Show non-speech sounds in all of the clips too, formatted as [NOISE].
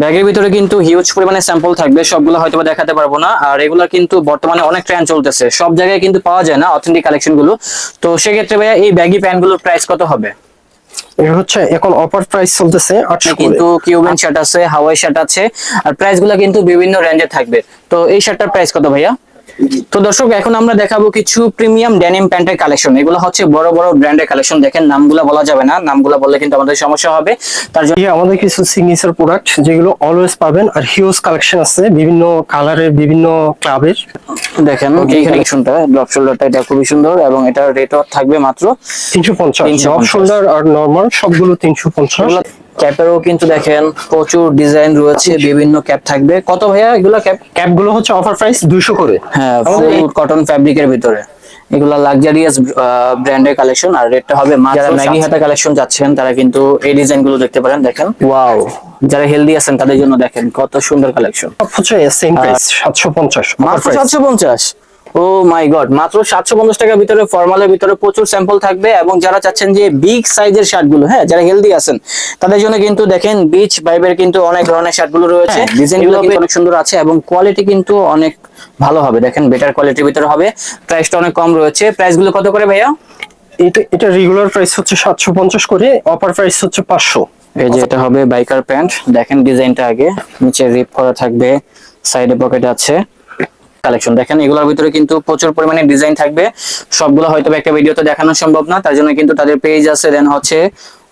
ব্যাগের ভিতরে কিন্তু হিউজ পরিমাণে স্যাম্পল থাকবে সবগুলো হয়তো দেখাতে পারব না। আর এগুলো কিন্তু বর্তমানে অনেক ট্রেন্ড চলতেছে। সব জায়গায় কিন্তু পাওয়া যায় না অথেন্টিক কালেকশনগুলো। তো সেক্ষেত্রে ভাইয়া এই ব্যাগি প্যান্টগুলোর প্রাইস কত হবে? এটা হচ্ছে এখন অফার প্রাইস চলতেছে কিন্তু কিউবেন শার্ট আছে হাওয়াই শার্ট আছে। আর প্রাইসগুলো কিন্তু বিভিন্ন রেঞ্জে থাকবে। তো এই শার্টটার প্রাইস কত ভাইয়া? তো দর্শক এখন আমরা দেখাবো কিছু প্রিমিয়াম ডেনিম প্যান্টের কালেকশন এগুলো হচ্ছে বড় বড় ব্র্যান্ডের কালেকশন দেখেন নামগুলো বলা যাবে না। নামগুলো বললে কিন্তু আমাদের সমস্যা হবে। তার জন্য আমাদের কিছু সিগনেচার প্রোডাক্ট যেগুলো অলওয়েজ পাবেন আর হিউজ কালেকশন আছে বিভিন্ন কালারের বিভিন্ন ক্লাবের দেখেন এই কালেকশনটা ড্রপ শোল্ডারটা এটা খুবই সুন্দর এবং এটার রেটও থাকবে মাত্র তিনশো পঞ্চাশ। 350 জব শোল্ডার আর নরমাল সবগুলো তিনশো পঞ্চাশ। ক্যাপেরও কিন্তু দেখেন প্রচুর ডিজাইন রয়েছে বিভিন্ন ক্যাপ থাকবে। কত ভাইয়া এগুলো ক্যাপ ক্যাপগুলো হচ্ছে অফার প্রাইস দুইশো করে। হ্যাঁ ফুল কটন ফ্যাব্রিকের ভিতরে। এগুলো লাক্সারিয়াস ব্র্যান্ডের কালেকশন আর রেটটা হবে যারা ম্যাগি হাতা কালেকশন যাচ্ছেন তারা কিন্তু এই ডিজাইনগুলো দেখতে পারেন দেখেন। ওয়াও যারা হেলদি আছেন তাদের জন্য দেখেন কত সুন্দর কালেকশন হচ্ছে সেম প্রাইস সাতশো পঞ্চাশ মাত্র সাতশো পঞ্চাশ? ও মাই গড মাত্র সাতশো পঞ্চাশ টাকার ভিতরে ফর্মালের ভিতরে প্রচুর স্যাম্পল থাকবে এবং যারা চাচ্ছেন যে বিগ সাইজের শার্টগুলো হ্যাঁ যারা হেলদি আছেন তাদের জন্য কিন্তু দেখেন বিচ ভাইবের কিন্তু অনেক ধরনের শার্টগুলো রয়েছে গুলো অনেক সুন্দর আছে এবং কোয়ালিটি কিন্তু অনেক ভালো হবে। দেখেন বেটার কোয়ালিটির ভিতরে হবে প্রাইসটা অনেক কম রয়েছে। প্রাইসগুলো কত করে ভাইয়া? এটা এটা রেগুলার প্রাইস হচ্ছে সাতশো পঞ্চাশ করে অফার প্রাইস হচ্ছে পাঁচশো। এই যে এটা হবে বাইকার প্যান্ট দেখেন ডিজাইনটা আগে নিচে রিপ করা থাকবে সাইডে পকেট আছে। কালেকশন দেখেন, এগুলোর ভিতরে কিন্তু প্রচুর পরিমাণে ডিজাইন থাকবে। সবগুলো হয়তো একটা ভিডিওতে দেখানো সম্ভব না, তার জন্য কিন্তু তাদের পেজ আছে দেন হচ্ছে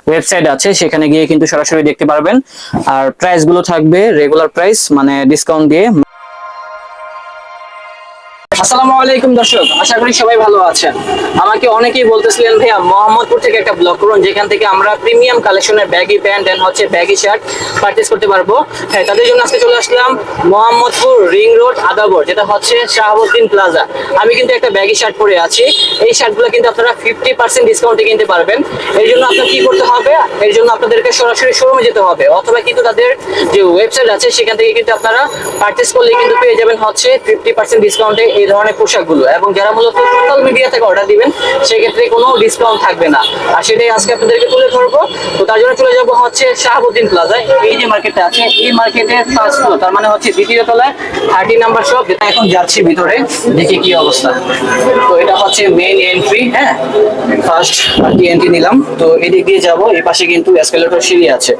ওয়েবসাইট আছে, সেখানে গিয়ে কিন্তু সরাসরি দেখতে পারবেন। আর প্রাইসগুলো থাকবে রেগুলার প্রাইস মানে ডিসকাউন্ট দিয়ে। আসসালামু আলাইকুম দর্শক, আশা করি সবাই ভালো আছেন। আমাকে অনেকেই বলতেছিলেন, ভাইয়া, মোহাম্মদপুর থেকে একটা ব্লগ করুন, যেখান থেকে আমরা প্রিমিয়াম কালেকশনের ব্যাগি প্যান্ট এন্ড হচ্ছে ব্যাগি শার্ট পারচেজ করতে পারব। হ্যাঁ তাদের জন্য আজকে চলে আসলাম মোহাম্মদপুর রিং রোড আদাবর, যেটা হচ্ছে শাহাবুদ্দিন প্লাজা। আমি কিন্তু একটা ব্যাগি শার্ট পরে আছি। এই শার্টগুলো কিন্তু আপনারা ফিফটি পার্সেন্ট ডিসকাউন্টে কিনতে পারবেন। এর জন্য আপনার কি করতে হবে? এর জন্য আপনাদেরকে সরাসরি শোরুমে যেতে হবে। অথবা কিন্তু তাদের যে ওয়েবসাইট আছে, সেখান থেকে কিন্তু আপনারা পারচেজ করলে কিন্তু পেয়ে যাবেন হচ্ছে ফিফটি পার্সেন্ট ডিসকাউন্টে এই ধরনের পোশাকগুলো এবং যারা মূলত সোশ্যাল মিডিয়া থেকে অর্ডার দিবেন, সেক্ষেত্রে কোনো ডিসকাউন্ট থাকবে না। আর সেটাই আজকে আপনাদেরকে তুলে ধরবো। তো তার জন্য চলে যাব হচ্ছে শাহাবুদ্দিন প্লাজায় এই যে মার্কেটটা আছে, এই মার্কেটে ফার্স্ট ফ্লোর তার মানে হচ্ছে দ্বিতীয় তলায় থার্টি নাম্বার শপ যেটা এখন যাচ্ছি ভিতরে। দেখি কি অবস্থা। তো এটা হচ্ছে মেইন এন্ট্রি হ্যাঁ? ফার্স্ট কি এন্ট্রি নিলাম। তো এদিক দিয়ে যাব এই পাশে কিন্তু এসকেলেটর সিঁড়ি আছে।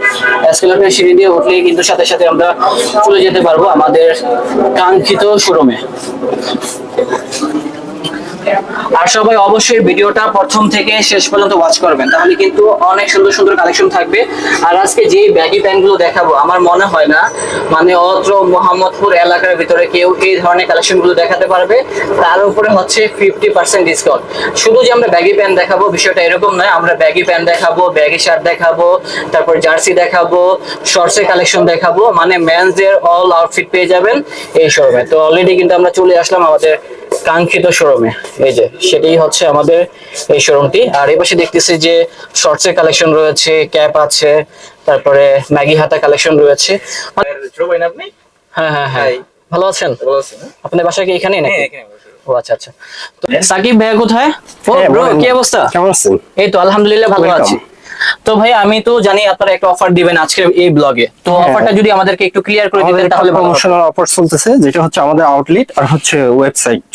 এসকেলেটর সিঁড়ি দিয়ে উঠলেই কিন্তু সাথে সাথে আমরা চলে যেতে পারব আমাদের কাঙ্ক্ষিত শোরুমে 何? [LAUGHS] আর সবাই অবশ্যই ভিডিওটা প্রথম থেকে শেষ পর্যন্ত ওয়াচ করবেন, তাহলে কিন্তু অনেক সুন্দর সুন্দর কালেকশন থাকবে। আর আজকে যে ব্যাগি প্যান্টগুলো দেখাবো, আমার মনে হয় না মানে অত্র মোহাম্মদপুর এলাকার ভিতরে কেউ এই ধরনের কালেকশনগুলো দেখাতে পারবে। তার উপরে হচ্ছে ফিফটি পার্সেন্ট ডিসকাউন্ট শুধু যে আমরা ব্যাগি প্যান্ট দেখাবো, বিষয়টা এরকম নয়, আমরা ব্যাগি প্যান্ট দেখাবো ব্যাগি শার্ট দেখাবো, তারপর জার্সি দেখাবো শর্টসের কালেকশন দেখাবো মানে মেন্স এর অল আউটফিট পেয়ে যাবেন এই শোরুমে তো অলরেডি কিন্তু আমরা চলে আসলাম আমাদের কাঙ্ক্ষিত শোরুমে। এই যে সেটাই হচ্ছে আমাদের এই শোরুমটি। আর এই পাশে দেখতেছি যে শর্টস এর কালেকশন রয়েছে ক্যাপ আছে তারপরে ম্যাগি হাতা কালেকশন রয়েছে। আপনি? হ্যাঁ হ্যাঁ হ্যাঁ। ভালো আছেন? ভালো আছেন না? আপনার বাসা কি এখানেই নাকি? হ্যাঁ, এখানে। ও আচ্ছা আচ্ছা। তো সাকিব ভাইয়া কোথায়? ও হ্যাঁ, ব্রো কি অবস্থা? কেমন আছেন? এই তো আলহামদুলিল্লাহ ভালো আছি। তো ভাই আমি তো জানি আপনারা একটা অফার দিবেন আজকে এই ব্লগে তো হ্যাঁ। অফারটা যদি আমাদেরকে একটু ক্লিয়ার করে দিবেন দিতেন তাহলে। প্রমোশনাল অফার চলতেছে যেটা হচ্ছে আমাদের আউটলেট আর হচ্ছে ওয়েবসাইট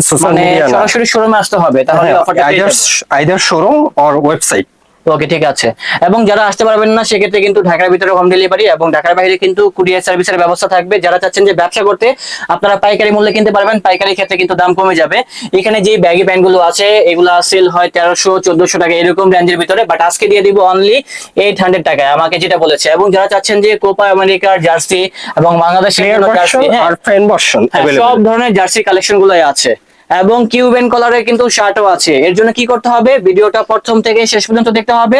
সোশ্যাল মানে সরাসরি শোরুমে আসতে হবে তাহলে অফারটা either either showroom or website okay ঠিক আছে। এবং যারা আসতে পারবেন না সেক্ষেত্রে কিন্তু ঢাকার ভিতরে হোম ডেলিভারি এবং ঢাকার বাইরে কিন্তু কুরিয়ার সার্ভিসের ব্যবস্থা থাকবে। যারা চাচ্ছেন যে ব্যবসা করতে আপনারা পাইকারি মূল্যে কিনতে পারবেন। পাইকারি ক্ষেত্রে কিন্তু দাম কমে যাবে। এখানে যে ব্যাগি প্যান্টগুলো আছে এগুলো সেল হয় তেরোশো চোদ্দশো টাকা এরকম রেঞ্জের ভিতরে। বাট আজকে দিয়ে দিব অনলি এইট হান্ড্রেড টাকায় আমাকে যেটা বলেছে। এবং যারা চাচ্ছেন যে কোপা আমেরিকার জার্সি এবং বাংলাদেশের হ্যাঁ। হ্যাঁ, সব ধরনের জার্সি কালেকশন গুলোই আছে। এবং কিউবেন কলারের কিন্তু শার্টও আছে। এর জন্য কি করতে হবে? ভিডিওটা প্রথম থেকে শেষ পর্যন্ত দেখতে হবে।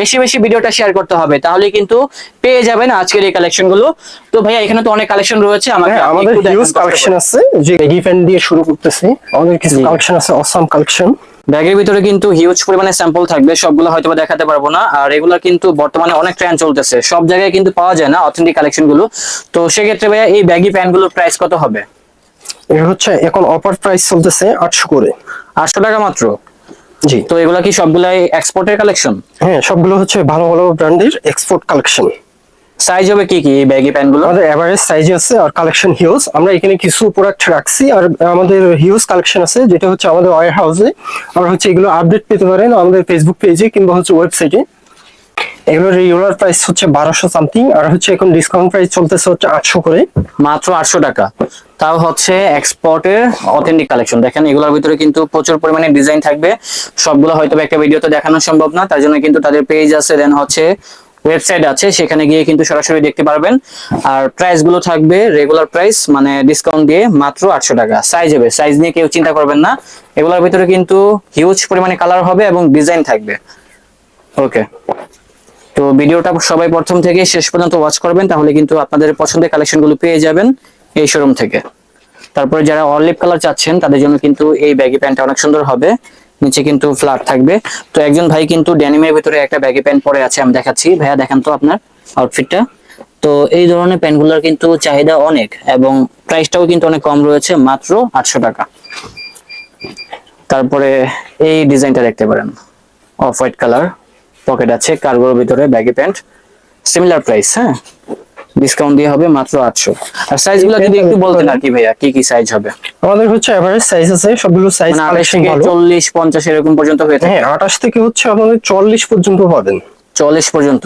বেশি বেশি ভিডিওটা শেয়ার করতে হবে। তাহলে কিন্তু পেয়ে যাবেন আজকের এই কালেকশনগুলো তো ভাইয়া এখানে তো অনেক কালেকশন রয়েছে। হ্যাঁ আমাদের হিউজ কালেকশন আছে। যে ডিফেন্ড দিয়ে শুরু করতেছি। অনেক কিছু কালেকশন আছে অসাম কালেকশন ব্যাগের ভিতরে কিন্তু হিউজ পরিমাণে স্যাম্পল থাকবে। সবগুলো হয়তো বা দেখাতে পারব না। আর এগুলো কিন্তু বর্তমানে অনেক ট্রেন্ড চলতেছে। সব জায়গায় কিন্তু পাওয়া যায় না অথেন্টিক কালেকশনগুলো তো সেক্ষেত্রে ভাইয়া এই ব্যাগি প্যান্টগুলোর প্রাইস কত হবে? এটা হচ্ছে এখন অফার প্রাইস চলতেছে আটশো করে। আটশো টাকা মাত্র? জি। তো এগুলা কি সবগুলাই এক্সপোর্টের কালেকশন হ্যাঁ সবগুলো হচ্ছে ভালো ভালো ব্র্যান্ডের এক্সপোর্ট কালেকশন সাইজ হবে কি কি এই ব্যাগি প্যান্টগুলো? আমাদের এভারেজ সাইজ আছে আর কালেকশন হিউজ আমরা এখানে কিছু প্রোডাক্ট রাখছি আর আমাদের হিউজ কালেকশন আছে যেটা হচ্ছে আমাদের ওয়ার হাউসে আর হচ্ছে এগুলো আপডেট পেতে পারেন আমাদের ফেসবুক পেজে কিংবা হচ্ছে ওয়েবসাইটে এগুলোর রেগুলার প্রাইস হচ্ছে বারোশো সামথিং আর হচ্ছে এখন ডিসকাউন্ট প্রাইস চলতেছে হচ্ছে আটশো করে। মাত্র আটশো টাকা। তাও হচ্ছে এক্সপোর্টের অথেন্টিক কালেকশন দেখেন, এগুলোর ভিতরে কিন্তু প্রচুর পরিমাণে ডিজাইন থাকবে। সবগুলো হয়তো একটা ভিডিওতে দেখানো সম্ভব না, তার জন্য কিন্তু তাদের পেজ আছে দেন হচ্ছে ওয়েবসাইট আছে, সেখানে গিয়ে কিন্তু সরাসরি দেখতে পারবেন। আর প্রাইসগুলো থাকবে রেগুলার প্রাইস মানে ডিসকাউন্ট দিয়ে মাত্র আটশো টাকা। সাইজ হবে সাইজ নিয়ে কেউ চিন্তা করবেন না। এগুলোর ভিতরে কিন্তু হিউজ পরিমাণে কালার হবে এবং ডিজাইন থাকবে। ওকে তো ভিডিওটা সবাই প্রথম থেকে শেষ পর্যন্ত ওয়াচ করবেন, তাহলে কিন্তু আপনাদের পছন্দের কালেকশনগুলো পেয়ে যাবেন এই শোরুম থেকে। তারপরে যারা অলিভ কালার চাচ্ছেন, তাদের জন্য কিন্তু এই ব্যাগি প্যান্টটা অনেক সুন্দর হবে। নিচে কিন্তু ফ্ল্যাট থাকবে। তো একজন ভাই কিন্তু ড্যানিমের ভিতরে একটা ব্যাগি প্যান্ট পরে আছে, আমি দেখাচ্ছি। ভাইয়া, দেখান তো আপনার আউটফিটটা তো এই ধরনের প্যান্টগুলোর কিন্তু চাহিদা অনেক এবং প্রাইসটাও কিন্তু অনেক কম রয়েছে, মাত্র আটশো টাকা। তারপরে এই ডিজাইনটা দেখতে পারেন। অফ হোয়াইট কালার পকেট আছে কার্গোর ভিতরে ব্যাগি প্যান্ট সিমিলার প্রাইস হ্যাঁ? ডিসকাউন্ট দিয়ে হবে মাত্র আটশো। আর সাইজগুলো যদি একটু বলতেন আর কি ভাইয়া কি কি সাইজ হবে? আমাদের হচ্ছে এভারেজ সাইজ আছে সবগুলো সাইজ মানে চল্লিশ পঞ্চাশ এরকম পর্যন্ত হয়ে থাকে? হ্যাঁ আঠাশ থেকে হচ্ছে আমাদের চল্লিশ পর্যন্ত পাবেন। চল্লিশ পর্যন্ত?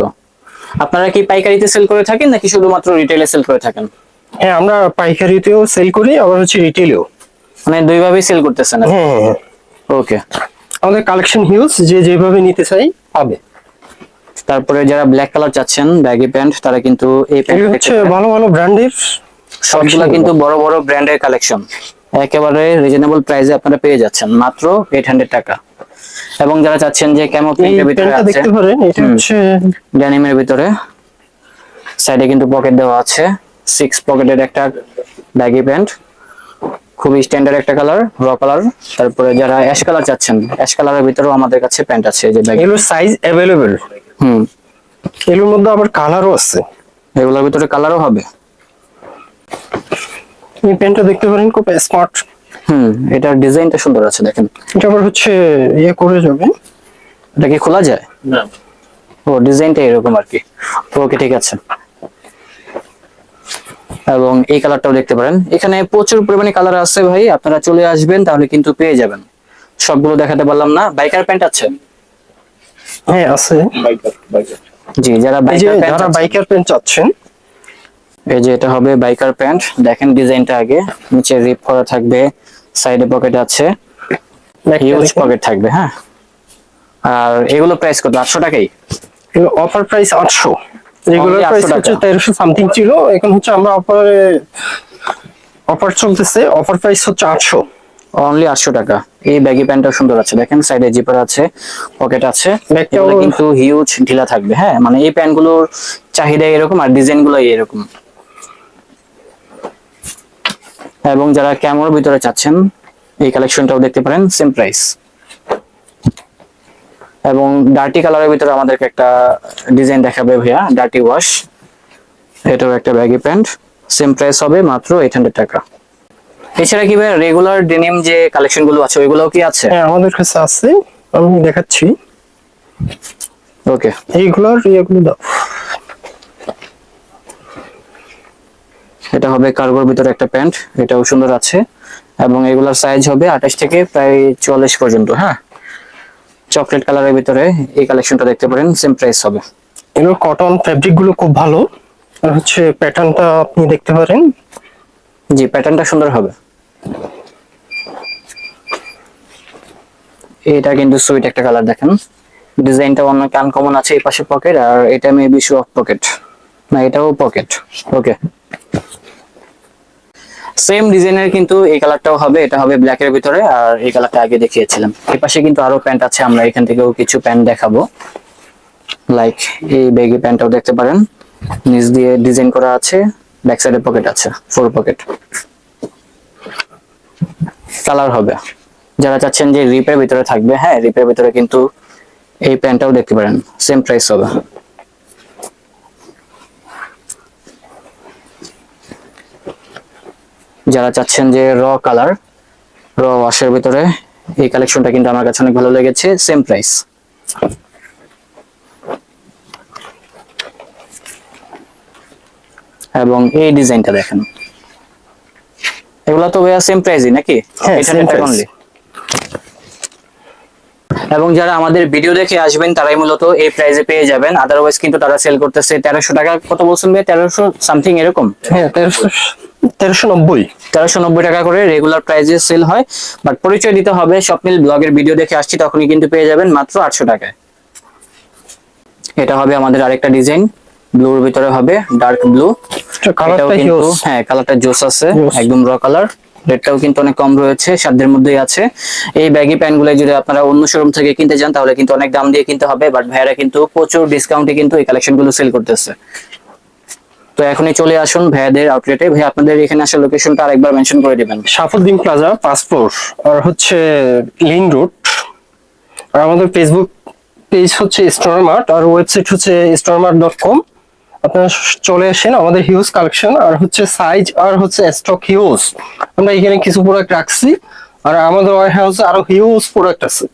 আপনারা কি পাইকারিতে সেল করে থাকেন নাকি শুধুমাত্র রিটেলে সেল করে থাকেন? হ্যাঁ আমরা পাইকারিতেও সেল করি আবার হচ্ছে রিটেলেও মানে দুইভাবেই সেল করতেছেন হ্যাঁ হ্যাঁ, হ্যাঁ। ওকে আমাদের কালেকশন হিউজ যে যেভাবে নিতে চাই পাবে। তারপরে যারা ব্ল্যাক কালার চাচ্ছেন ব্যাগি প্যান্ট তারা কিন্তু এই হচ্ছে ভালো ভালো ব্র্যান্ডের সবগুলা কিন্তু বড় বড় ব্র্যান্ডের কালেকশন একেবারে রিজনেবল প্রাইসে আপনারা পেয়ে যাচ্ছেন মাত্র এইট হান্ড্রেড টাকা। এবং যারা চাচ্ছেন যে ক্যামো এই প্রিন্টের ভিতরে আছে দেখতে পারেন এটা। হচ্ছে ড্যানিমের ভিতরে। সাইডে কিন্তু পকেট দেওয়া আছে সিক্স পকেটের একটা ব্যাগি প্যান্ট খুবই স্ট্যান্ডার্ড একটা কালার র কালার তারপরে যারা অ্যাশ কালার চাচ্ছেন অ্যাশ কালারের ভিতরেও আমাদের কাছে প্যান্ট আছে এই যে ব্যাগি এগুলোর সাইজ অ্যাভেলেবেল হুম। এগুলোর মধ্যে আবার কালারও আছে। এগুলোর ভিতরে কালারও হবে? এই প্যান্টটা দেখতে পারেন খুব স্মার্ট হুম এটার ডিজাইনটা সুন্দর আছে দেখেন। এটা আবার হচ্ছে ইয়ে করে যাবে। এটা কি খোলা যায়? না। ও ডিজাইনটা এরকম আর কি। ওকে ঠিক আছে। এবং এই কালারটাও দেখতে পারেন। এখানে প্রচুর পরিমাণে কালার আছে ভাই। আপনারা চলে আসবেন তাহলে কিন্তু পেয়ে যাবেন। সবগুলো দেখাতে পারলাম না। বাইকার প্যান্ট আছে? হ্যাঁ আছে। বাইকার বাইকার জি যারা যারা বাইকার প্যান্ট চাচ্ছেন। এই যে এটা হবে বাইকার প্যান্ট দেখেন ডিজাইনটা আগে। নিচে রিপ করা থাকবে। সাইডে পকেট আছে। হিউজ পকেট থাকবে হ্যাঁ। আর এগুলো প্রাইস কত? আটশো টাকাই? অফার প্রাইস আটশো। রেগুলার প্রাইস হচ্ছে তেরোশো সামথিং ছিল। এখন হচ্ছে আমরা অফারে অফার চলতেছে। অফার প্রাইস হচ্ছে আটশো। অনলি আটশো টাকা। এই ব্যাগি প্যান্টটা সুন্দর আছে। দেখেন সাইডে জিপার আছে পকেট আছে। এগুলো কিন্তু হিউজ ঢিলা থাকবে। হ্যাঁ মানে এই প্যান্টগুলোর চাহিদা এরকম আর ডিজাইনগুলো এরকম। এবং যারা ক্যামোর ভিতরে চাচ্ছেন এই কালেকশনটাও দেখতে পারেন সেম প্রাইস এবং ডার্টি কালারের ভিতরে আমাদেরকে একটা ডিজাইন দেখাবে ভাইয়া ডার্টি ওয়াশ এটাও একটা ব্যাগি প্যান্ট সেম প্রাইস হবে মাত্র এইট হান্ড্রেড টাকা। এছাড়া কি ভাই রেগুলার ডেনিম যে কালেকশনগুলো আছে ওইগুলোও কি আছে? হ্যাঁ আমাদের কাছে আছে আমি দেখাচ্ছি। ওকে এইগুলোর ইয়েগুলো দাও। এটা হবে কার্গোর ভিতরে একটা প্যান্ট এটাও সুন্দর আছে। এবং এগুলোর সাইজ হবে আঠাশ থেকে প্রায় চুয়াল্লিশ পর্যন্ত হ্যাঁ? চকলেট কালারের ভিতরে এই কালেকশনটা দেখতে পারেন সেম প্রাইস হবে। এগুলোর কটন ফ্যাব্রিকগুলো খুব ভালো। আর হচ্ছে প্যাটার্নটা আপনি দেখতে পারেন। জি প্যাটার্নটা সুন্দর হবে। এটা কিন্তু সুইট একটা কালার দেখেন। ডিজাইনটা অন্য আনকমন আছে এই পাশে পকেট আর এটা মেবি শু অফ পকেট না, এটাও পকেট ওকে সেম ডিজাইনের কিন্তু এই কালারটাও হবে, এটা হবে ব্ল্যাক এর ভিতরে, আর এই কালারটা আগে দেখিয়েছিলাম। এই পাশে কিন্তু আরও প্যান্ট আছে, আমরা এখান থেকেও কিছু প্যান্ট দেখাবো। লাইক এই বেগি প্যান্টটাও দেখতে পারেন। নিচ দিয়ে ডিজাইন করা আছে। ব্যাক সাইডে পকেট আছে ফোর পকেট কালার হবে। যারা চাচ্ছেন যে রিপের ভিতরে থাকবে হ্যাঁ রিপের ভিতরে কিন্তু এই প্যান্টটাও দেখতে পারেন সেম প্রাইস হবে। যারা চাচ্ছেন যে র কালার র ওয়াশের ভিতরে, এই কালেকশনটা কিন্তু আমার কাছে অনেক ভালো লেগেছে সেম প্রাইস এবং এই ডিজাইনটা দেখেন। এগুলো তো ভাইয়া সেম প্রাইসই নাকি? হ্যাঁ, price। only। এবং যারা আমাদের ভিডিও দেখে আসবেন তারাই মূলত এই প্রাইজে পেয়ে যাবেন। আদারওয়াইজ কিন্তু তারা সেল করতেছে তেরোশো টাকা। কত বলছেন ভাই তেরোশো সামথিং এরকম? হ্যাঁ তেরোশো তেরোশো নব্বই। তেরোশো নব্বই টাকা করে রেগুলার প্রাইসে সেল হয়। বাট পরিচয় দিতে হবে স্বপ্নিল ব্লগের ভিডিও দেখে আসছি তখনই কিন্তু পেয়ে যাবেন মাত্র আটশো টাকায়। এটা হবে আমাদের আরেকটা ডিজাইন ব্লুর ভিতরে হবে ডার্ক ব্লু এটাও কিন্তু হ্যাঁ কালারটা জোস আছে একদম র কালার রেটটাও কিন্তু অনেক কম রয়েছে সাধ্যের মধ্যেই আছে। এই ব্যাগি প্যান্টগুলো যদি আপনারা অন্য শোরুম থেকে কিনতে যান তাহলে কিন্তু অনেক দাম দিয়ে কিনতে হবে বাট ভাইয়ারা কিন্তু প্রচুর ডিসকাউন্টে কিন্তু এই কালেকশনগুলো সেল করতেছে। তো এখনই চলে আসুন ভাইয়াদের আউটলেটে ভাই আপনাদের এখানে আসার লোকেশনটা আরেকবার মেনশন করে দিবেন। সাফুদ্দিন প্লাজা পাসপোর্ট আর হচ্ছে লিন রোড আর আমাদের ফেসবুক পেজ হচ্ছে স্টোর মার্ট আর ওয়েবসাইট হচ্ছে স্টোর মার্ট ডট কম আপনারা চলে আসেন আমাদের হিউজ কালেকশন আর হচ্ছে সাইজ আর হচ্ছে স্টক হিউজ আমরা এখানে কিছু প্রোডাক্ট রাখছি, আর আমাদের ওয়ার হাউসে আরও হিউজ প্রোডাক্ট আছে।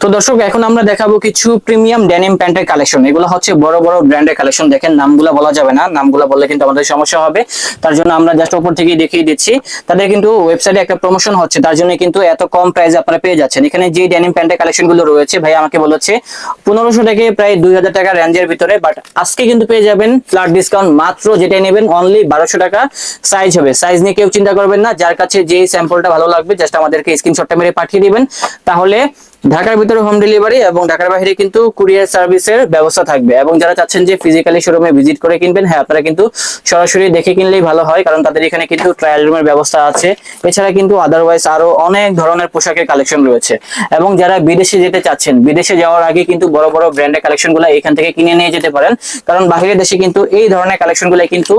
তো দর্শক, এখন আমরা দেখাবো কিছু প্রিমিয়াম ডেনিম প্যান্টের কালেকশন এগুলো হচ্ছে বড় বড় ব্র্যান্ডের কালেকশন দেখেন, নামগুলো বলা যাবে না। নামগুলো বললে কিন্তু আমাদের সমস্যা হবে। তার জন্য আমরা জাস্ট উপর থেকে দেখিয়ে দিচ্ছি। তাদের কিন্তু ওয়েবসাইটে একটা প্রমোশন হচ্ছে। তার জন্য কিন্তু এত কম প্রাইসে আপনারা পেয়ে যাচ্ছেন। এখানে যে ডেনিম প্যান্টের কালেকশনগুলো রয়েছে, ভাই আমাকে বলেছে, পনেরোশো থেকে প্রায় দুই হাজার টাকা রেঞ্জের ভিতরে। বাট আজকে কিন্তু পেয়ে যাবেন ফ্ল্যাট ডিসকাউন্ট মাত্র যেটাই নেবেন অনলি বারোশো টাকা সাইজ হবে। সাইজ নিয়ে কেউ চিন্তা করবেন না। যার কাছে যে স্যাম্পলটা ভালো লাগবে জাস্ট আমাদেরকে স্ক্রিনশটটা মেরে পাঠিয়ে দিবেন। তাহলে ঢাকার ভিতরে হোম ডেলিভারি এবং ঢাকার বাইরে কিন্তু কুরিয়ার সার্ভিসের ব্যবস্থা থাকবে। এবং যারা চাচ্ছেন যে ফিজিক্যালি শোরুমে ভিজিট করে কিনবেন হ্যাঁ আপনারা কিন্তু সরাসরি দেখে কিনলেই ভালো হয়, কারণ তাদের এখানে কিন্তু ট্রায়াল রুমের ব্যবস্থা আছে। এছাড়া কিন্তু আদারওয়াইজ আরও অনেক ধরনের পোশাকের কালেকশন রয়েছে। এবং যারা বিদেশে যেতে চাচ্ছেন, বিদেশে যাওয়ার আগে কিন্তু বড় বড় ব্র্যান্ডের কালেকশনগুলো এখান থেকে কিনে নিয়ে যেতে পারেন। কারণ বাহিরের দেশে কিন্তু এই ধরনের কালেকশনগুলো কিন্তু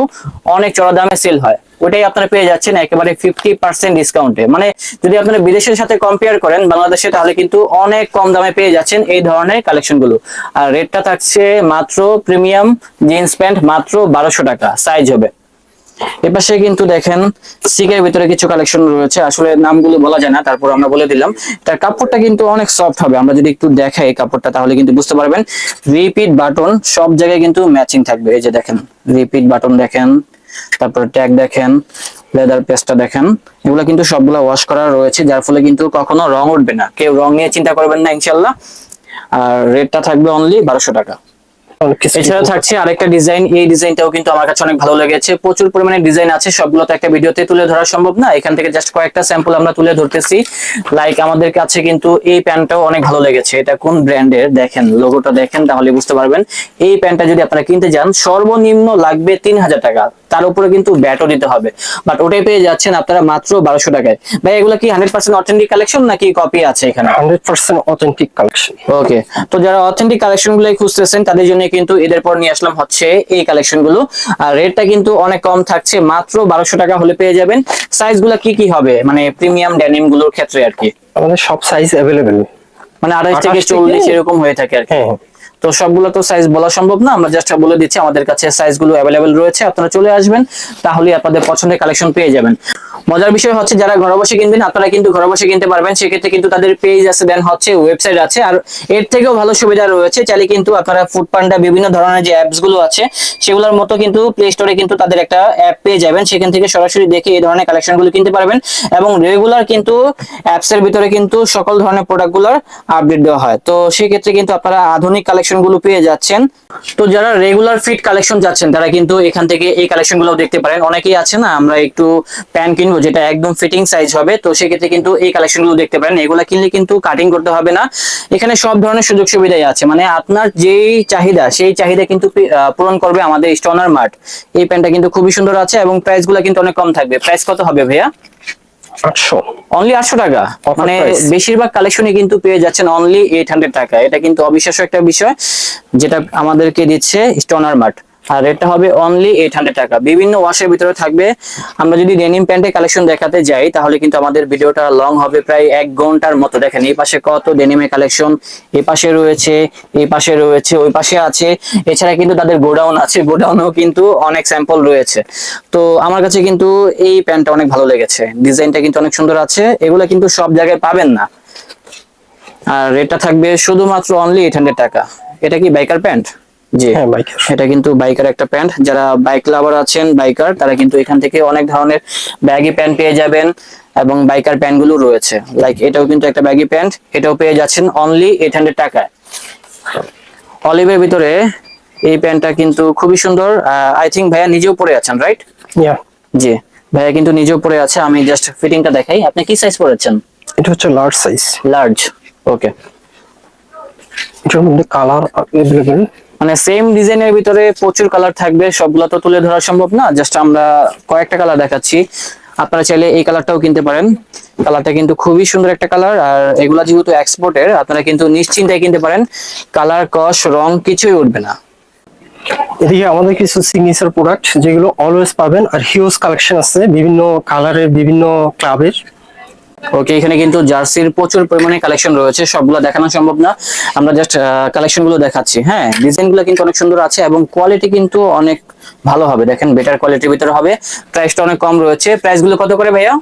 অনেক চড়া দামে সেল হয়। ওটাই আপনারা পেয়ে যাচ্ছেন একেবারে ফিফটি পার্সেন্ট ডিসকাউন্টে মানে যদি আপনারা বিদেশের সাথে কম্পেয়ার করেন বাংলাদেশে, তাহলে কিন্তু অনেক কম দামে পেয়ে যাচ্ছেন এই ধরনের কালেকশনগুলো। আর রেটটা থাকছে মাত্র প্রিমিয়াম জিন্স প্যান্ট মাত্র বারোশো টাকা সাইজ হবে। এপাশে কিন্তু দেখেন সিকের ভিতরে কিছু কালেকশন রয়েছে। আসলে নামগুলো বলা যায় না, তারপর আমরা বলে দিলাম। তার কাপড়টা কিন্তু অনেক সফট হবে। আমরা যদি একটু দেখাই কাপড়টা, তাহলে কিন্তু বুঝতে পারবেন রিপিট বাটন সব জায়গায় কিন্তু ম্যাচিং থাকবে। এই যে দেখেন রিপিট বাটন দেখেন। তারপর ট্যাগ দেখেন লেদার পেস্টটা দেখেন এগুলো কিন্তু সবগুলো ওয়াশ করা রয়েছে যার ফলে কিন্তু কখনো রং উঠবে না। কেউ রং নিয়ে চিন্তা করবেন না ইনশাল্লাহ আর রেটটা থাকবে অনলি বারোশো টাকা। এছাড়া থাকছে আরেকটা ডিজাইন এই ডিজাইনটাও কিন্তু আমার কাছে অনেক ভালো লেগেছে। প্রচুর পরিমাণে ডিজাইন আছে সবগুলো তো একটা ভিডিওতে তুলে ধরা সম্ভব না। এখান থেকে জাস্ট কয়েকটা স্যাম্পল আমরা তুলে ধরতেছি। লাইক আমাদের কাছে কিন্তু এই প্যান্টটাও অনেক ভালো লেগেছে। এটা কোন ব্র্যান্ডের? দেখেন লোগোটা দেখেন তাহলে বুঝতে পারবেন। এই প্যান্টটা যদি আপনারা কিনতে যান সর্বনিম্ন লাগবে তিন হাজার টাকা। তার উপরে কিন্তু ব্যাটও দিতে হবে। বাট ওটাই পেয়ে যাচ্ছেন আপনারা মাত্র বারোশো টাকায়। ভাই এগুলো কি হান্ড্রেড পার্সেন্ট অথেন্টিক কালেকশন নাকি কপি আছে এখানে? Hundred percent authentic collection okay তো যারা অথেন্টিক কালেকশনগুলো খুঁজতেছেন তাদের জন্য কিন্তু এদের পর নিয়ে আসলাম হচ্ছে এই কালেকশনগুলো। আর রেটটা কিন্তু অনেক কম থাকছে মাত্র বারোশো টাকা হলে পেয়ে যাবেন। সাইজগুলা কি কি হবে? মানে প্রিমিয়াম ডেনিমগুলোর ক্ষেত্রে আর কি। আমাদের সব সাইজ অ্যাভেলেবেল মানে আড়াইশ থেকে চল্লিশ এরকম হয়ে থাকে আর কি। হ্যাঁ হ্যাঁ। তো সবগুলো তো সাইজ বলা সম্ভব না। আমরা জাস্ট বলে দিচ্ছি, আমাদের কাছে সাইজগুলো অ্যাভেলেবেল রয়েছে, আপনারা চলে আসবেন তাহলে আপনাদের পছন্দের কালেকশন পেয়ে যাবেন। মজার বিষয় হচ্ছে, যারা ঘরে বসে কিনবেন, আপনারা কিন্তু ঘরে বসে কিনতে পারবেন, সেক্ষেত্রে কিন্তু তাদের পেজ আছে দেন হচ্ছে ওয়েবসাইট আছে, আর এর থেকেও ভালো সুবিধা রয়েছে, চাইলে কিন্তু আপনারা ফুড পান্ডা বিভিন্ন ধরনের যে অ্যাপসগুলো আছে, সেগুলোর মতো কিন্তু প্লে স্টোরে কিন্তু তাদের একটা অ্যাপ পেয়ে যাবেন। সেখান থেকে সরাসরি দেখে এই ধরনের কালেকশনগুলো কিনতে পারবেন, এবং রেগুলার কিন্তু অ্যাপস এর ভিতরে কিন্তু সকল ধরনের প্রোডাক্টগুলোর আপডেট দেওয়া হয়। তো সেক্ষেত্রে কিন্তু আপনারা আধুনিক কালেকশন গুলো পেয়ে যাচ্ছেন। তো যারা রেগুলার ফিট কালেকশন যাচ্ছেন তারা কিন্তু এখান থেকে এই কালেকশনগুলো দেখতে পারেন। অনেকেই আছে না, আমরা একটু প্যান্ট কিনবো, যেটা একদম ফিটিং সাইজ হবে। তো সেক্ষেত্রে কিন্তু এই কালেকশনগুলো দেখতে পারেন। এগুলো কিনলে কিন্তু কাটিং করতে হবে না। এখানে সব ধরনের সুযোগ সুবিধাই আছে। মানে আপনার যেই চাহিদা, সেই চাহিদা কিন্তু পূরণ করবে আমাদের স্টোনার মার্ট এই প্যান্টটা কিন্তু খুবই সুন্দর আছে এবং প্রাইসগুলা কিন্তু অনেক কম থাকবে। প্রাইস কত হবে ভাইয়া? আটশো। অনলি আটশো টাকা? মানে। বেশিরভাগ কালেকশনই কিন্তু পেয়ে যাচ্ছেন অনলি এইট হান্ড্রেড টাকা। এটা কিন্তু অবিশ্বাস্য একটা বিষয় যেটা আমাদেরকে দিচ্ছে স্টোনার মার্ট আর রেটটা হবে অনলি এইট হান্ড্রেড টাকা। বিভিন্ন ওয়াশের ভিতরে থাকবে। আমরা যদি ডেনিম প্যান্টের কালেকশন দেখাতে যাই, তাহলে কিন্তু আমাদের ভিডিওটা লং হবে প্রায় এক ঘণ্টার মতো। দেখেন, এই পাশে কত ডেনিমের কালেকশন এই পাশে রয়েছে, এই পাশে রয়েছে, ওই পাশে আছে। এছাড়া কিন্তু তাদের গোডাউন আছে। গোডাউনেও কিন্তু অনেক স্যাম্পল রয়েছে। তো আমার কাছে কিন্তু এই প্যান্টটা অনেক ভালো লেগেছে। ডিজাইনটা কিন্তু অনেক সুন্দর আছে। এগুলো কিন্তু সব জায়গায় পাবেন না। আর রেটটা থাকবে শুধুমাত্র অনলি এইট হান্ড্রেড টাকা। এটা কি বাইকার প্যান্ট জি। হ্যাঁ বাইকের এটা কিন্তু বাইকার একটা প্যান্ট যারা বাইক লাভার আছেন বাইকার তারা কিন্তু এখান থেকে অনেক ধরনের ব্যাগি প্যান্ট পেয়ে যাবেন এবং বাইকার প্যান্টগুলো রয়েছে। লাইক এটাও কিন্তু একটা ব্যাগি প্যান্ট এটাও পেয়ে যাচ্ছেন অনলি এইট হান্ড্রেড টাকায়। অলিভের ভিতরে এই প্যান্টটা কিন্তু খুবই সুন্দর। আই থিঙ্ক ভাইয়া নিজেও পরে আছেন রাইট জি। ভাইয়া কিন্তু নিজেও পরে আছে। আমি জাস্ট ফিটিংটা দেখাই। আপনি কি সাইজ পরেছেন? এটা হচ্ছে লার্জ সাইজ লার্জ ওকে এটার মধ্যে কালার অ্যাভেলেবেল মানে সেম ডিজাইনের ভিতরে প্রচুর কালার থাকবে, সবগুলো তো তুলে ধরা সম্ভব না জাস্ট আমরা কয়েকটা কালার দেখাচ্ছি। আপনারা চাইলে এই কালারটাও কিনতে পারেন। কালারটা কিন্তু খুবই সুন্দর একটা কালার আর এগুলা যেহেতু এক্সপোর্টের আপনারা কিন্তু নিশ্চিন্তায় কিনতে পারেন। কালার কস রং কিছুই উঠবে না। এদিকে আমাদের কিছু সিগনেচার প্রোডাক্ট যেগুলো অলওয়েজ পাবেন, আর হিউজ কালেকশন আছে, বিভিন্ন কালারের বিভিন্ন ক্লাবের ওকে এখানে কিন্তু জার্সির প্রচুর পরিমাণে কালেকশন রয়েছে। সবগুলো দেখানো সম্ভব না। আমরা জাস্ট কালেকশনগুলো দেখাচ্ছি। হ্যাঁ ডিজাইনগুলো কিন্তু অনেক সুন্দর আছে এবং কোয়ালিটি কিন্তু অনেক ভালো হবে। দেখেন বেটার কোয়ালিটির ভিতরে হবে। প্রাইসটা অনেক কম রয়েছে। প্রাইসগুলো কত করে ভাইয়া?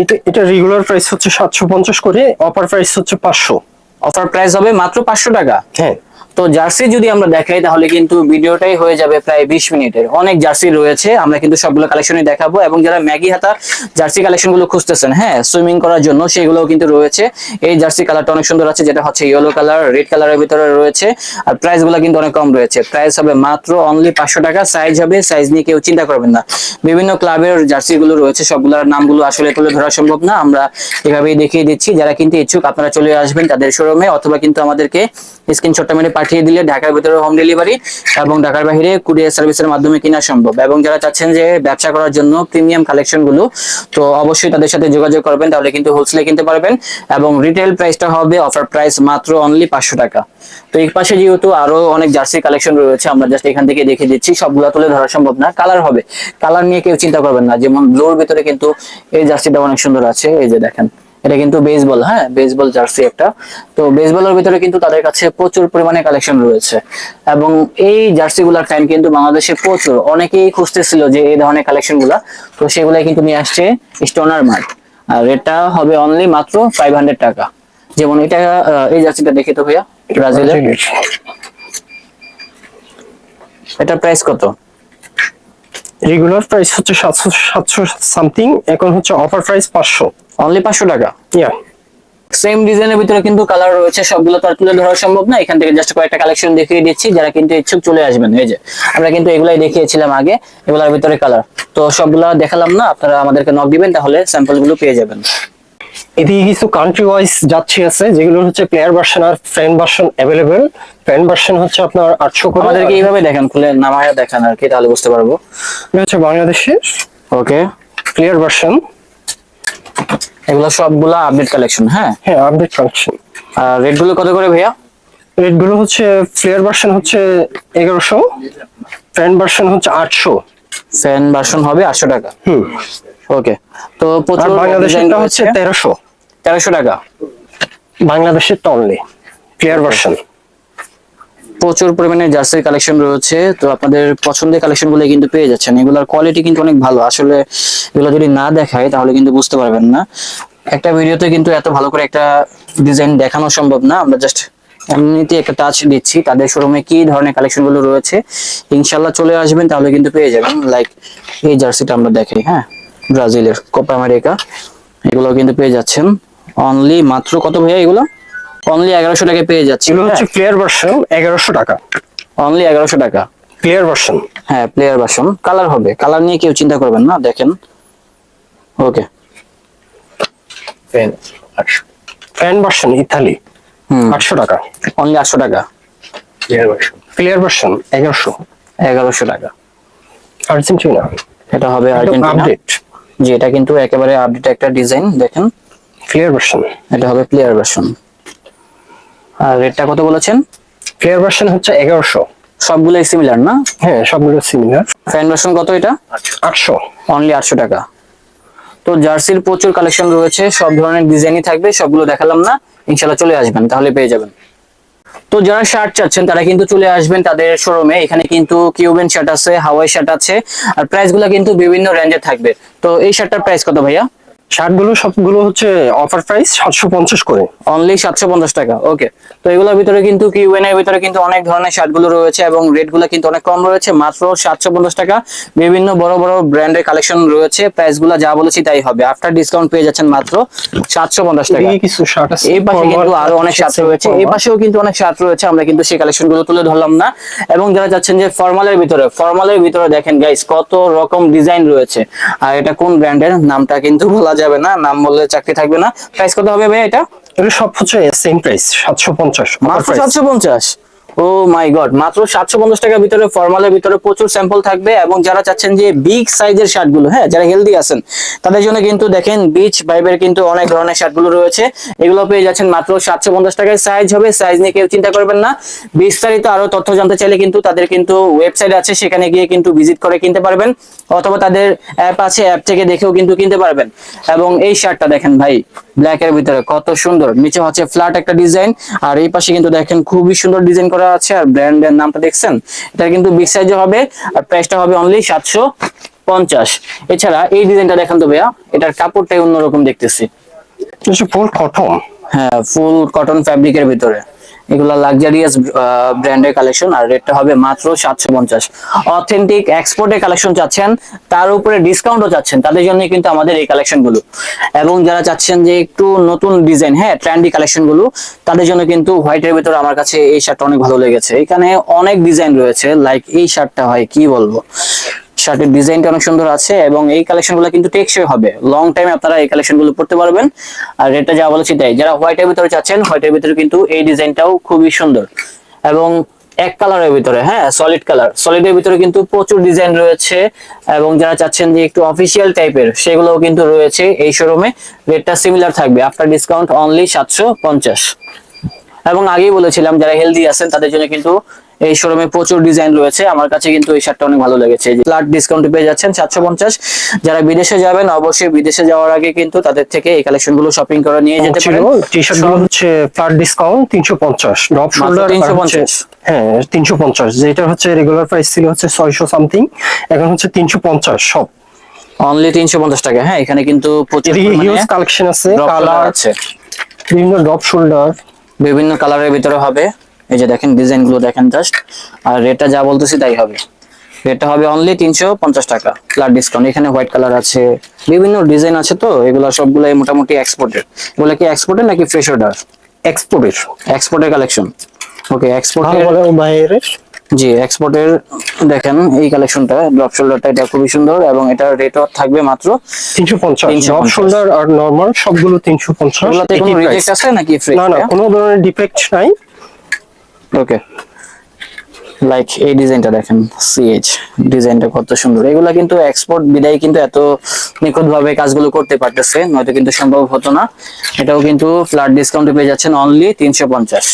এটা এটা রেগুলার প্রাইস হচ্ছে সাতশো পঞ্চাশ করে অফার প্রাইস হচ্ছে পাঁচশো। অফার প্রাইস হবে মাত্র পাঁচশো টাকা। হ্যাঁ। তো জার্সি যদি আমরা দেখাই, তাহলে কিন্তু ভিডিওটাই হয়ে যাবে প্রায় বিশ মিনিটের। অনেক জার্সি রয়েছে, আমরা কিন্তু সবগুলো কালেকশনই দেখাবো এবং যারা ম্যাগি হাতা জার্সি কালেকশনগুলো খুঁজতেছেন হ্যাঁ সুইমিং করার জন্য সেগুলোও কিন্তু রয়েছে। এই জার্সি কালারটা অনেক সুন্দর আছে, যেটা হচ্ছে ইয়েলো কালার রেড কালারের ভিতরে রয়েছে। আর প্রাইসগুলো কিন্তু অনেক কম রয়েছে। প্রাইস হবে মাত্র অনলি পাঁচশো টাকা সাইজ হবে সাইজ নিয়ে কেউ চিন্তা করবেন না। বিভিন্ন ক্লাবের জার্সি গুলো রয়েছে, সবগুলোর নামগুলো আসলে তুলে ধরা সম্ভব না। আমরা এভাবেই দেখিয়ে দিচ্ছি। যারা কিন্তু ইচ্ছুক, আপনারা চলে আসবেন তাদের শোরুমে অথবা কিন্তু আমাদেরকে স্ক্রিনশটটা মেরে পাঠিয়ে দিলে ঢাকার ভিতরে হোম ডেলিভারি এবং ঢাকার বাইরে কুরিয়ার সার্ভিসের মাধ্যমে কেনা সম্ভব। এবং যারা চাচ্ছেন যে ব্যবসা করার জন্য প্রিমিয়াম কালেকশনগুলো, তো অবশ্যই তাদের সাথে যোগাযোগ করবেন, তাহলে কিন্তু হোলসেলে কিনতে পারবেন এবং রিটেল প্রাইসটা হবে অফার প্রাইস মাত্র অনলি পাঁচশো টাকা। তো এই পাশে যেহেতু আরও অনেক জার্সি কালেকশন রয়েছে, আমরা জাস্ট এখান থেকে দেখে দিচ্ছি, সবগুলো তুলে ধরা সম্ভব না। কালার হবে। কালার নিয়ে কেউ চিন্তা করবেন না, যেমন ব্লোর ভিতরে কিন্তু এই জার্সিটা অনেক সুন্দর আছে, এই যে দেখেন। এটা কিন্তু বেসবল হ্যাঁ? বেসবল জার্সি একটা। তো বেসবলের ভিতরে কিন্তু তাদের কাছে প্রচুর পরিমাণে কালেকশন রয়েছে। এবং এই জার্সি গুলার ফ্যান কিন্তু বাংলাদেশে প্রচুর। অনেকেই খুঁজতেছিল যে এই ধরনের কালেকশনগুলা তো সেগুলাই কিন্তু নিয়ে আসছে স্টোনার মার্ট আর রেটটা হবে অনলি মাত্র ফাইভ হান্ড্রেড টাকা। যেমন এটা এই জার্সিটা দেখে তো ভাইয়া ব্রাজিলের। এটা প্রাইস কত? রেগুলার প্রাইস হচ্ছে সাতশো সাতশো সামথিং এখন হচ্ছে অফার প্রাইস পাঁচশো। অনলি পাঁচশো টাকা? ইয়া সেম ডিজাইনের ভিতরে কিন্তু কালার রয়েছে সবগুলো তো আর তুলে ধরা সম্ভব না। এখান থেকে জাস্ট কয়েকটা কালেকশন দেখিয়ে দিচ্ছি যারা কিন্তু ইচ্ছুক চলে আসবেন। এই যে আমরা কিন্তু এগুলাই দেখিয়েছিলাম আগে এগুলোর ভিতরে কালার তো সবগুলো দেখালাম না আপনারা আমাদেরকে নক দিবেন তাহলে স্যাম্পলগুলো পেয়ে যাবেন। এদিকে কিছু কান্ট্রি ওয়াইজ যাচ্ছি আছে যেগুলো হচ্ছে প্লেয়ার ভার্সন আর friend version available friend version হচ্ছে আপনার আটশো করে। আমাদেরকে এইভাবে দেখেন খুলে নামায়া দেখান আর কি তাহলে বুঝতে পারব। এটা হচ্ছে বাংলাদেশের ওকে প্লেয়ার ভার্সন এগুলো সবগুলা আপডেট কালেকশন হ্যাঁ? হ্যাঁ আপডেট ফাংশন আর রেটগুলো কত করে ভাইয়া? রেটগুলো হচ্ছে প্লেয়ার ভার্সন হচ্ছে এগারোশো ফ্রেন্ড ভার্সন হচ্ছে আটশো। ফ্যান ভার্সন হবে আটশো টাকা। হুম। ওকে তো প্রচুর বাংলাদেশেরটা হচ্ছে তেরোশো। তেরোশো টাকা। বাংলাদেশের অনলি প্লেয়ার ভার্সন প্রচুর পরিমাণে জার্সির কালেকশন রয়েছে তো আপনাদের পছন্দের কালেকশনগুলো কিন্তু পেয়ে যাচ্ছেন। এগুলোর কোয়ালিটি কিন্তু অনেক ভালো। আসলে এগুলো যদি না দেখায় তাহলে কিন্তু বুঝতে পারবেন না। একটা ভিডিওতে কিন্তু এত ভালো করে একটা ডিজাইন দেখানো সম্ভব না। আমরা জাস্ট এমনিতে একটা টাচ দিচ্ছি। তাদের শোরুমে কি ধরনের কালেকশনগুলো রয়েছে ইনশাল্লাহ চলে আসবেন তাহলে কিন্তু পেয়ে যাবেন। লাইক এই জার্সিটা আমরা দেখাই হ্যাঁ? ব্রাজিলের কোপা আমেরিকা। এগুলো কিন্তু পেয়ে যাচ্ছেন। অনলি মাত্র কত ভাইয়া এগুলো? অনলি এগারোশো টাকায় পেয়ে যাচ্ছি। এগুলো হচ্ছে প্লেয়ার ভার্সন এগারোশো টাকা। অনলি এগারোশো টাকা। প্লেয়ার ভার্সন হ্যাঁ প্লেয়ার ভার্সন কালার হবে। কালার নিয়ে কেউ চিন্তা করবেন না দেখেন। ওকে ফ্যান ভার্সন ইতালি আটশো টাকা। অনলি আটশো টাকা। প্লেয়ার ভার্সন এগারোশো। এগারোশো টাকা। আর্জেন্টিনা এটা হবে আর্জেন্টিনা আপডেট জি এটা কিন্তু একেবারে আপডেট একটা ডিজাইন দেখেন। প্লেয়ার ভার্সন এটা হবে প্লেয়ার ভার্সন আর রেটটা কত বলেছেন? ক্লিয়ার ভার্সন হচ্ছে এগারোশো। সবগুলোই সিমিলার না? হ্যাঁ সবগুলো সিমিলার ফ্যান ভার্সন কত এটা? আটশো। অনলি আটশো টাকা। তো জার্সির প্রচুর কালেকশন রয়েছে সব ধরনের ডিজাইনই থাকবে সবগুলো দেখালাম না। ইনশাল্লাহ চলে আসবেন তাহলে পেয়ে যাবেন। তো যারা শার্ট চাচ্ছেন তারা কিন্তু চলে আসবেন তাদের শোরুমে এখানে কিন্তু কিউবেন শার্ট আছে হাওয়াই শার্ট আছে আর প্রাইসগুলো কিন্তু বিভিন্ন রেঞ্জে থাকবে। তো এই শার্টটার প্রাইস কত ভাইয়া? শার্টগুলো সবগুলো হচ্ছে অফার প্রাইস সাতশো পঞ্চাশ করে। অনলি সাতশো পঞ্চাশ টাকা ওকে তো এগুলোর ভিতরে কিন্তু কিউএন এর ভিতরে কিন্তু অনেক ধরনের শার্টগুলো রয়েছে এবং রেটগুলো কিন্তু অনেক কম রয়েছে মাত্র সাতশো পঞ্চাশ টাকা। বিভিন্ন বড় বড় ব্র্যান্ডের কালেকশন রয়েছে প্রাইসগুলো যা বলেছি তাই হবে। আফটার ডিসকাউন্ট পেয়ে যাচ্ছেন মাত্র সাতশো পঞ্চাশ টাকা। এদিকে কিছু শার্ট আছে এই পাশে কিন্তু আরও অনেক শার্ট রয়েছে। এই পাশেও কিন্তু অনেক শার্ট রয়েছে আমরা কিন্তু সেই কালেকশনগুলো তুলে ধরলাম না। এবং যারা চাচ্ছেন যে ফর্মালের ভিতরে ফর্মালের ভিতরে দেখেন গাইস কত রকম ডিজাইন রয়েছে। আর এটা কোন ব্র্যান্ডের নামটা কিন্তু বলা যাবে না নাম বললে চাকরি থাকবে না। প্রাইস কত হবে ভাই এটা? এটা সব হচ্ছে সেম প্রাইস সাতশো পঞ্চাশ মাত্র সাতশো পঞ্চাশ? ও মাই গড, মাত্র সাতশো পঞ্চাশ টাকার ভিতরে, ফর্মালের ভিতরে প্রচুর স্যাম্পল থাকবে এবং যারা চাচ্ছেন যে বিগ সাইজের শার্টগুলো হ্যাঁ যারা হেলদি আছেন, তাদের জন্য কিন্তু দেখেন বিচ ভাইবের কিন্তু অনেক ধরনের শার্টগুলো রয়েছে। এগুলো পেয়ে যাচ্ছেন মাত্র সাতশো পঞ্চাশ টাকায়। সাইজ হবে সাইজ নিয়ে কেউ চিন্তা করবেন না। বিস্তারিত আরও তথ্য জানতে চাইলে কিন্তু তাদের কিন্তু ওয়েবসাইট আছে, সেখানে গিয়ে কিন্তু ভিজিট করে কিনতে পারবেন, অথবা তাদের অ্যাপ আছে অ্যাপ থেকে দেখেও কিন্তু কিনতে পারবেন। এবং এই শার্টটা দেখেন ভাই ব্ল্যাক এর ভিতরে কত সুন্দর। নিচে হচ্ছে ফ্ল্যাট একটা ডিজাইন আর এই পাশে কিন্তু দেখেন খুবই সুন্দর ডিজাইন করা আছে আর ব্র্যান্ড ব্র্যান্ডের নামটা দেখছেন? এটা কিন্তু বিগ সাইজে হবে আর প্রাইসটা হবে অনলি সাতশো পঞ্চাশ। এছাড়া এই ডিজাইনটা দেখেন তো ভাইয়া এটার কাপড়টাই অন্যরকম দেখতেছি। ফুল কটন হ্যাঁ ফুল কটন ফ্যাব্রিকের ভিতরে। এগুলো লাক্সারিয়াস ব্র্যান্ডের কালেকশন আর রেটটা হবে মাত্র সাতশো পঞ্চাশ। অথেন্টিক এক্সপোর্টের কালেকশন চাচ্ছেন, তার উপরে ডিসকাউন্টও চাচ্ছেন, তাদের জন্য কিন্তু আমাদের এই কালেকশনগুলো। এবং যারা চাচ্ছেন যে একটু নতুন ডিজাইন হ্যাঁ ট্রেন্ডি কালেকশনগুলো, তাদের জন্য কিন্তু হোয়াইটের ভিতরে আমার কাছে এই শার্টটা অনেক ভালো লেগেছে। এখানে অনেক ডিজাইন রয়েছে লাইক এই শার্টটা হয়, কি বলব? শার্টের ডিজাইনটা অনেক সুন্দর আছে এবং এই কালেকশনগুলো কিন্তু টেকসই হবে। লং টাইম আপনারা এই কালেকশনগুলো পড়তে পারবেন। আর রেটটা যা বলেছি তাই। যারা হোয়াইটের ভিতরে চাচ্ছেন হোয়াইটের ভিতরে কিন্তু এই ডিজাইনটাও খুবই সুন্দর। এবং এক কালারের ভিতরে হ্যাঁ সলিড কালার সলিডের ভিতরে কিন্তু প্রচুর ডিজাইন রয়েছে এবং যারা চাচ্ছেন যে একটু অফিসিয়াল টাইপের সেগুলোও কিন্তু রয়েছে এই শোরুমে রেটটা সিমিলার থাকবে। আফটার ডিসকাউন্ট অনলি সাতশো পঞ্চাশ। এবং আগেই বলেছিলাম, যারা হেলদি আছেন, তাদের জন্য কিন্তু এই শোরুমে প্রচুর ডিজাইন রয়েছে। আমার কাছে কিন্তু এই শার্টটা অনেক ভালো লেগেছে। ফ্ল্যাট ডিসকাউন্ট পেয়ে যাচ্ছেন সাতশো পঞ্চাশ। যারা বিদেশে যাবেন অবশ্যই বিদেশে যাওয়ার আগে কিন্তু তাদের থেকে এই কালেকশনগুলো শপিং করে নিয়ে যেতে পারেন। টি শার্ট হচ্ছে ফ্ল্যাট ডিসকাউন্ট তিনশো পঞ্চাশ। ড্রপ শোল্ডার 350 হ্যাঁ তিনশো পঞ্চাশ। যেটা হচ্ছে রেগুলার প্রাইস ছিল হচ্ছে ছয়শো সামথিং এখন হচ্ছে তিনশো পঞ্চাশ সব। অনলি তিনশো পঞ্চাশ টাকা। হ্যাঁ এখানে কিন্তু প্রচুর কালেকশন আছে কালার আছে। বিভিন্ন ড্রপ শোল্ডার বিভিন্ন কালারের ভিতরে হবে। এই যে দেখেন ডিজাইনগুলো দেখেন জাস্ট আর রেটটা যা বলতেছি তাই হবে। রেটটা হবে অনলি তিনশো পঞ্চাশ টাকা। ফ্ল্যাট ডিসকাউন্ট এখানে হোয়াইট কালার আছে। বিভিন্ন ডিজাইন আছে তো এগুলো সবগুলাই মোটামুটি এক্সপোর্টের এগুলো কি এক্সপোর্টের নাকি ফ্রেশ অর্ডার এক্সপোর্টের এক্সপোর্টের কালেকশন ওকে এক্সপোর্টের ভালো বাইরের জি এক্সপোর্টের দেখেন এই কালেকশনটা ড্রপ শোল্ডারটা এটা খুবই সুন্দর এবং এটার রেটও থাকবে মাত্র তিনশো পঞ্চাশ। 350 ড্রপ শোল্ডার আর নর্মাল সবগুলো তিনশো পঞ্চাশ। এগুলোতে কোনো রিজেক্ট আছে নাকি ফ্রেশ না না কোনো ধরনের ডিফেক্ট নাই। ওকে লাইক এই ডিজাইনটা দেখেন সিএইচ ডিজাইনটা কত সুন্দর। এগুলা কিন্তু এক্সপোর্ট বিদায় কিন্তু এত নিখুঁত ভাবে কাজগুলো করতে পারতেছে, নয়তো কিন্তু সম্ভব হতো না। এটাও কিন্তু ফ্ল্যাট ডিসকাউন্টে পেয়ে যাচ্ছেন অনলি তিনশো পঞ্চাশ।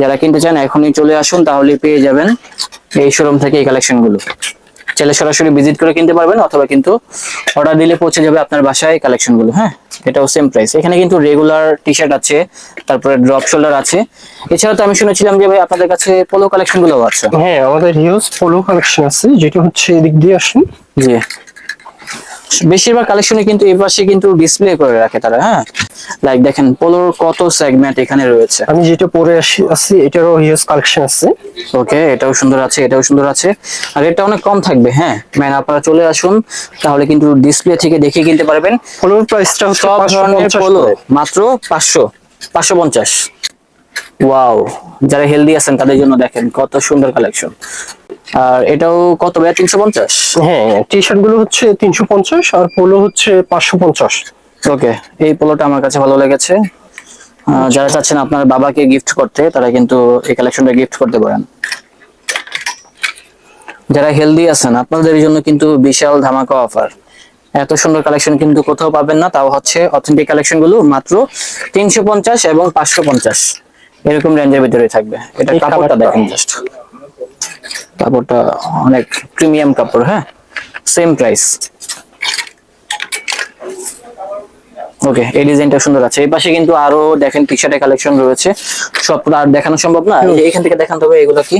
যারা কিনতে চান, এখনই চলে আসুন তাহলে পেয়ে যাবেন এই শোরুম থেকে এই কালেকশনগুলো চাইলে সরাসরি ভিজিট করে কিনতে পারবেন অথবা কিন্তু অর্ডার দিলে পৌঁছে যাবে আপনার বাসায় কালেকশনগুলো হ্যাঁ? এটাও সেম প্রাইস এখানে কিন্তু রেগুলার টি শার্ট আছে তারপরে ড্রপ শোল্ডার আছে। এছাড়া তো আমি শুনেছিলাম যে ভাই আপনাদের কাছে পোলো কালেকশনগুলো আছে। হ্যাঁ আমাদের হিউজ পোলো কালেকশন আছে যেটা হচ্ছে এদিক দিয়ে আসুন। জি। বেশিরভাগ কালেকশনে কিন্তু এই পাশে কিন্তু ডিসপ্লে করে রাখে তারা হ্যাঁ? লাইক দেখেন পোলোর কত সেগমেন্ট এখানে রয়েছে। আমি যেটা পরে আসি এটারও হিউজ কালেকশন আছে। ওকে এটাও সুন্দর আছে এটাও সুন্দর আছে। আর এটা অনেক কম থাকবে হ্যাঁ? ম্যান আপনারা চলে আসুন তাহলে কিন্তু ডিসপ্লে থেকে দেখে কিনতে পারবেন। পোলোর প্রাইসটা হচ্ছে সব ধরনের পোলো মাত্র পাঁচশো পাঁচশো পঞ্চাশ। ওয়াও যারা হেলদি আছেন তাদের জন্য দেখেন কত সুন্দর কালেকশন আর এটাও কত ভাইয়া? তিনশো পঞ্চাশ? হ্যাঁ টি শার্টগুলো হচ্ছে তিনশো পঞ্চাশ আর পোলো হচ্ছে পাঁচশো পঞ্চাশ। ওকে এই পোলোটা আমার কাছে ভালো লেগেছে। যারা চাচ্ছেন আপনার বাবাকে গিফট করতে তারা কিন্তু এই কালেকশনটা গিফট করতে পারেন। যারা হেলদি আছেন আপনাদের জন্য কিন্তু বিশাল ধামাকা অফার এত সুন্দর কালেকশন কিন্তু কোথাও পাবেন না তাও হচ্ছে অথেন্টিক কালেকশনগুলো মাত্র তিনশো পঞ্চাশ এবং পাঁচশো পঞ্চাশ। এরকম রেঞ্জের ভিতরে থাকবে। এটা কাপড়টা। দেখেন জাস্ট কাপড়টা অনেক প্রিমিয়াম কাপড় হ্যাঁ? সেম প্রাইস ওকে এই ডিজাইনটা সুন্দর আছে। এই পাশে কিন্তু আরও দেখেন টি শার্টের কালেকশন রয়েছে। সবগুলো আর দেখানো সম্ভব না। এখান থেকে দেখান তবে এগুলো কি?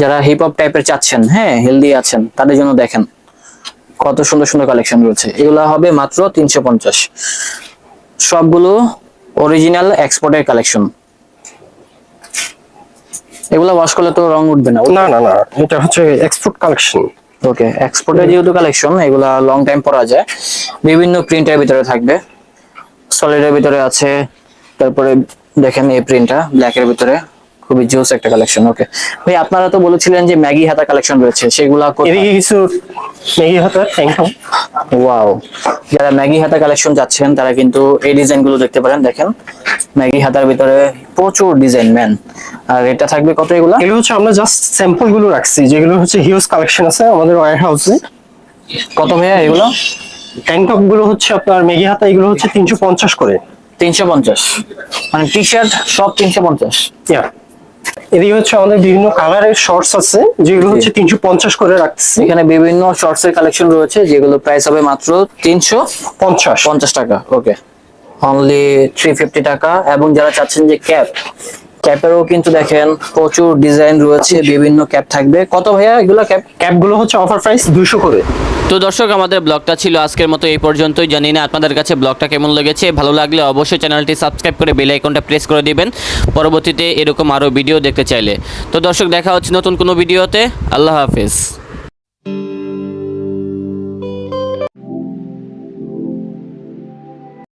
যারা হিপ হপ টাইপের চাচ্ছেন হ্যাঁ হেলদি আছেন তাদের জন্য দেখেন। কত সুন্দর সুন্দর কালেকশন রয়েছে। এগুলা হবে মাত্র তিনশো পঞ্চাশ। সবগুলো অরিজিনাল এক্সপোর্টের কালেকশন এগুলা ওয়াশ করলে তো রং উঠবে না। না না না এটা হচ্ছে এক্সপোর্ট কালেকশন ওকে এক্সপোর্টের যেহেতু কালেকশন এগুলা লং টাইম পরা যায়। বিভিন্ন প্রিন্টের ভিতরে থাকবে। সলিডের ভিতরে আছে তারপরে দেখেন এই প্রিন্টটা ব্ল্যাকের ভিতরে। খুবই জোস একটা কালেকশন ওকে ভাই আপনারা তো বলেছিলেন যে ম্যাগি হাতা কালেকশন রয়েছে সেগুলা এদিকে কিছু হাতার ট্যাঙ্ক ওয়াও যারা ম্যাগি হাতা কালেকশন যাচ্ছেন তারা কিন্তু এই ডিজাইনগুলো দেখতে পারেন দেখেন। ম্যাগি হাতার ভিতরে প্রচুর ডিজাইন ম্যান আর এটা থাকবে কত এগুলা? এগুলো হচ্ছে আমরা জাস্ট স্যাম্পলগুলো রাখছি যেগুলো হচ্ছে হিউজ কালেকশন আছে আমাদের ওয়ার হাউসে কত ভাইয়া এগুলো? ট্যাঙ্ক টপগুলো হচ্ছে আপনার মেগি হাতা এগুলো হচ্ছে তিনশো পঞ্চাশ করে। তিনশো পঞ্চাশ। মানে টি শার্ট সব তিনশো পঞ্চাশ. এদিকে হচ্ছে আমাদের বিভিন্ন কালারের শর্টস আছে যেগুলো হচ্ছে তিনশো পঞ্চাশ করে রাখতেছি। এখানে বিভিন্ন শর্টস এর কালেকশন রয়েছে যেগুলো প্রাইস হবে মাত্র তিনশো পঞ্চাশ। পঞ্চাশ। টাকা ওকে অনলি থ্রি ফিফটি টাকা এবং যারা চাচ্ছেন যে ক্যাপ ক্যাপেরও কিন্তু দেখেন প্রচুর ডিজাইন রয়েছে বিভিন্ন ক্যাপ থাকবে। কত ভাইয়া এগুলো ক্যাপ? ক্যাপগুলো হচ্ছে অফার প্রাইস দুশো করে। তো দর্শক আমাদের ব্লগটা ছিল আজকের মতো এই পর্যন্তই। জানি না আপনাদের কাছে ব্লগটা কেমন লেগেছে। ভালো লাগলে অবশ্যই চ্যানেলটি সাবস্ক্রাইব করে বেল আইকনটা প্রেস করে দিবেন। পরবর্তীতে এরকম আরও ভিডিও দেখতে চাইলে। তো দর্শক দেখা হচ্ছে নতুন কোনো ভিডিওতে। আল্লাহ হাফেজ।